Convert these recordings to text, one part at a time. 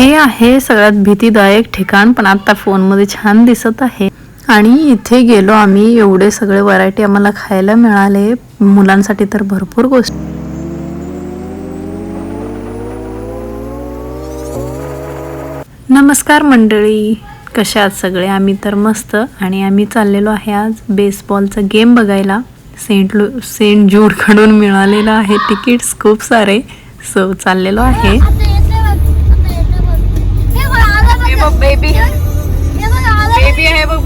हे आहे सगळ्यात भीतीदायक ठिकाण पण आता फोनमध्ये छान दिसत आहे. आणि इथे गेलो आम्ही एवढे सगळे व्हरायटी आम्हाला खायला मिळाले. मुलांसाठी तर भरपूर गोष्टी. नमस्कार मंडळी कशा आहात सगळे? आम्ही तर मस्त आणि आम्ही चाललेलो आहे आज बेसबॉलचा गेम बघायला. सेंट लू सेंट जूडकडून मिळालेलं आहे तिकीट्स खूप सारे. सो चाललेलो आहे.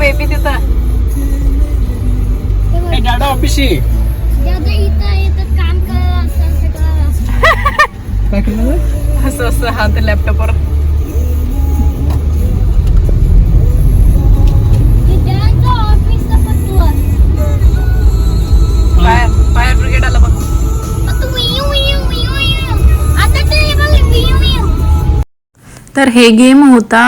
बेबी तिथं. काय केलं असं असं हा ते लॅपटॉपवर तर हे गेम होता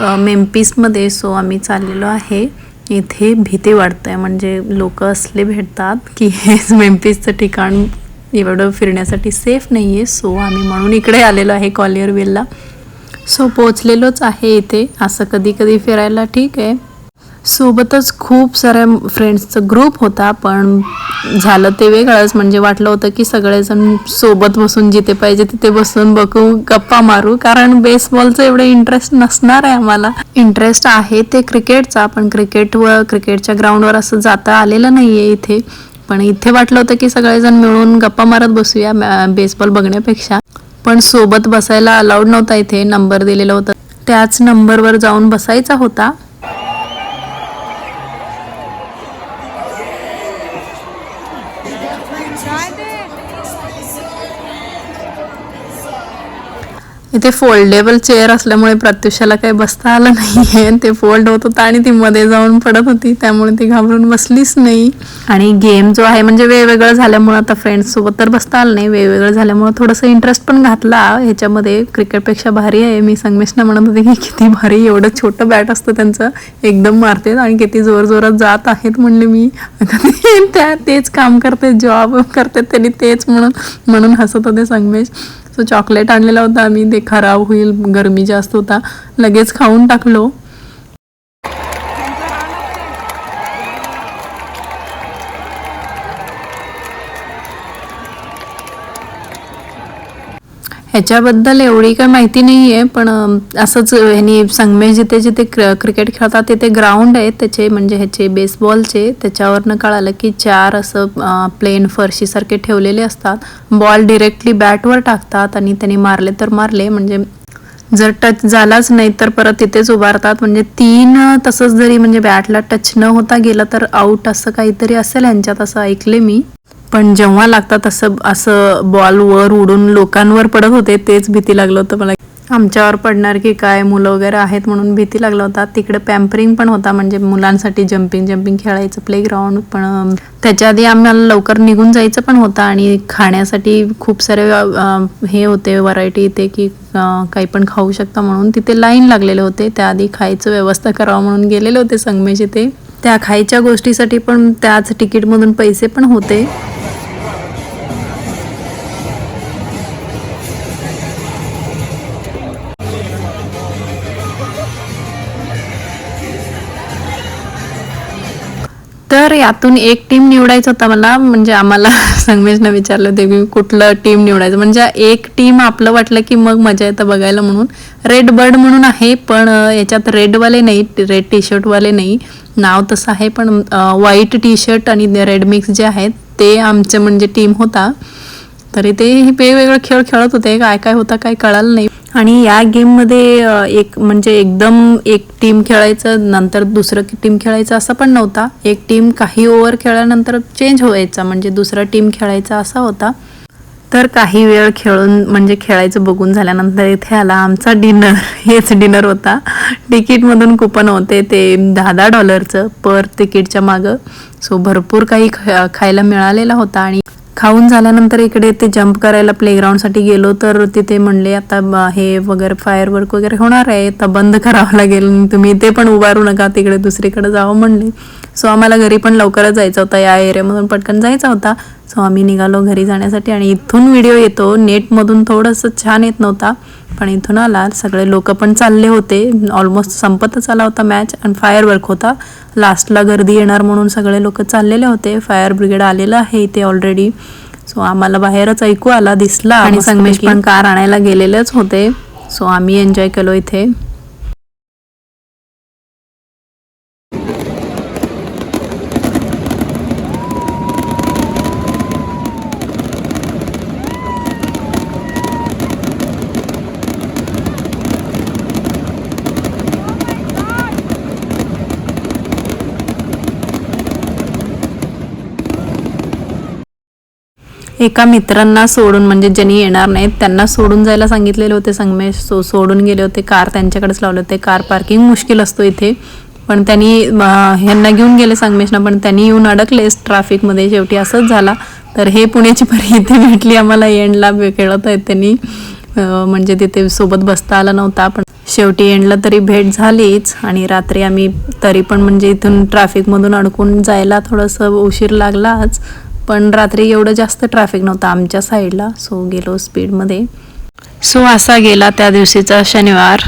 अ, मेम्पिसमध्ये सो आम्ही चाललेलो आहे. इथे भीती वाटतंय म्हणजे लोक असले भेटतात की हे मेम्पिसचं ठिकाण एवढं फिरण्यासाठी सेफ नाही आहे सो आम्ही म्हणून इकडे आलेलो आहे कॉलियर वेलला. सो पोचलेलोच आहे इथे. असं कधी कधी फिरायला ठीक आहे. सोबतच खूप साऱ्या फ्रेंड्सचा ग्रुप होता पण झालं ते वेगळंच. म्हणजे वाटलं होतं की सगळेजण सोबत बसून जिथे पाहिजे तिथे बसून बघू गप्पा मारू. कारण बेसबॉलचं एवढं इंटरेस्ट नसणार आहे आम्हाला. इंटरेस्ट आहे ते क्रिकेटचा पण क्रिकेट व क्रिकेटच्या ग्राउंडवर असं जाता आलेलं नाही आहे इथे. पण इथे वाटलं होतं की सगळेजण मिळून गप्पा मारत बसूया बेसबॉल बघण्यापेक्षा. पण सोबत बसायला अलाउड नव्हता इथे नंबर दिलेला होता. त्याच नंबरवर जाऊन बसायचा होता. Friday. इथे फोल्डेबल चेअर असल्यामुळे प्रत्युषाला काही बसता आलं नाहीये. ते फोल्ड होत होतं आणि ती मध्ये जाऊन पडत होती. त्यामुळे ती घाबरून बसलीच नाही. आणि गेम जो आहे म्हणजे वेगवेगळं झाल्यामुळे आता फ्रेंड्स सोबत तर बसता आलं नाही. वेगवेगळं झाल्यामुळे थोडंसं इंटरेस्ट पण घातला. ह्याच्यामध्ये क्रिकेटपेक्षा भारी आहे. मी संगमेशना म्हणत होते की किती भारी एवढं छोटं बॅट असतं त्यांचं. एकदम मारते आणि किती जोर जोरात जात आहेत म्हणले मी. आता ते- त्या तेच काम करते जॉब करते त्यांनी तेच म्हणून म्हणून हसत होते संगमेश. सो चॉकलेट आणलेला होता. आम्ही ते खराब होईल गरमी जास्त होता. लगेच खाऊन टाकलो. ह्याच्याबद्दल एवढी काही माहिती नाही आहे पण असंच ह्यानी संगमेश जिथे जिथे क्र क्रिकेट खेळतात तिथे ग्राउंड आहे त्याचे म्हणजे ह्याचे बेसबॉलचे त्याच्यावरनं कळालं की चार असं प्लेन फरशीसारखे ठेवलेले असतात. बॉल डिरेक्टली बॅटवर टाकतात आणि त्यांनी मारले तर मारले. म्हणजे जर टच झालाच नाही तर परत तिथेच उभारतात. म्हणजे तीन तसंच जरी म्हणजे बॅटला टच न होता गेलं तर आऊट असं काहीतरी असेल ह्यांच्यात असं ऐकले मी. पण जेव्हा लागतात असं असं बॉल वर उडून लोकांवर पडत होते तेच भीती लागलं होतं मला. आमच्यावर पडणार की काय मुलं वगैरे आहेत म्हणून भीती लागला होता. तिकडे पॅम्परिंग पण होता म्हणजे मुलांसाठी जम्पिंग जम्पिंग खेळायचं प्लेग्राऊंड पण त्याच्या आधी आम्हाला लवकर निघून जायचं पण होतं आणि खाण्यासाठी खूप सारे हे होते व्हरायटी इथे की काही पण खाऊ शकता म्हणून तिथे लाईन लागलेले होते. त्याआधी खायचं व्यवस्था करावं म्हणून गेलेले होते संगमेश इथे. त्या खायच्या गोष्टीसाठी पण त्याच तिकीटमधून पैसे पण होते. यातून एक टीम निवडायचं होता मला. म्हणजे आम्हाला संगमेशनं विचारलं होते की कुठलं टीम निवडायचं? म्हणजे एक टीम आपलं वाटलं की मग मजा येतं बघायला म्हणून. रेड बर्ड म्हणून आहे पण याच्यात रेडवाले नाही रेड टी शर्टवाले नाही. नाव तसं आहे पण व्हाईट टी शर्ट आणि रेड मिक्स जे आहेत ते आमचं म्हणजे टीम होता. तरी ते हे वेगवेगळे खेळ खेळत होते. काय काय होता काय कळालं नाही. आणि या गेममध्ये एक म्हणजे एकदम एक टीम खेळायचं नंतर दुसरं टीम खेळायचं असं पण नव्हता. एक टीम काही ओव्हर खेळल्यानंतर चेंज व्हायचा. म्हणजे दुसरा टीम खेळायचा असा होता. तर काही वेळ खेळून म्हणजे खेळायचं बघून झाल्यानंतर इथे आला आमचा डिनर हेच डिनर होता. तिकीटमधून कुपन होते ते दहा दहा डॉलरचं पर तिकीटच्या मागं. सो भरपूर काही खायला मिळालेला होता आणि खाऊन झाल्यानंतर इकडे ते जम्प करायला प्लेग्राऊंडसाठी गेलो तर तिथे म्हणले आता हे वगैरे फायर वर्क वगैरे होणार आहे तर बंद करावं लागेल तुम्ही ते पण उभारू नका तिकडे दुसरीकडे जावं म्हणले. सो आम्हाला घरी पण लवकरच जायचं होतं या एरियामधून पटकन जायचा होता. सो आम्ही निघालो घरी जाण्यासाठी आणि इथून व्हिडिओ येतो. नेटमधून थोडंसं छान येत नव्हता. पण इथून आला सगळे लोक पण चालले होते. ऑलमोस्ट संपतच आला होता मॅच आणि फायर वर्क होता. लास्टला गर्दी येणार म्हणून सगळे लोक चाललेले होते. फायर ब्रिगेड आलेलं आहे इथे ऑलरेडी सो आम्हाला बाहेरच ऐकू आला दिसला. आणि संगमेश पण कार आणायला गेलेलेच होते. सो आम्ही एन्जॉय केलो इथे. एका मित्रांना सोडून म्हणजे ज्यांनी येणार नाहीत त्यांना सोडून जायला सांगितलेले होते संगमेश सो सोडून गेले होते कार त्यांच्याकडेच लावले होते कार पार्किंग मुश्किल असतो इथे. पण त्यांनी ह्यांना घेऊन गेले संगमेशना पण त्यांनी येऊन अडकलेच ट्रॅफिकमध्ये शेवटी असंच झाला. तर हे पुण्याची परी इथे भेटली आम्हाला एंडला खेळत आहेत त्यांनी. म्हणजे तिथे सोबत बसता आला नव्हता पण शेवटी एंडला तरी भेट झालीच. आणि रात्री आम्ही तरी पण म्हणजे इथून ट्रॅफिकमधून अडकून जायला थोडंसं उशीर लागलाच. पण रात्री एवढं जास्त ट्रॅफिक नव्हतं आमच्या साईडला सो गेलो स्पीडमध्ये सो असा गेला त्या दिवशीचा शनिवार.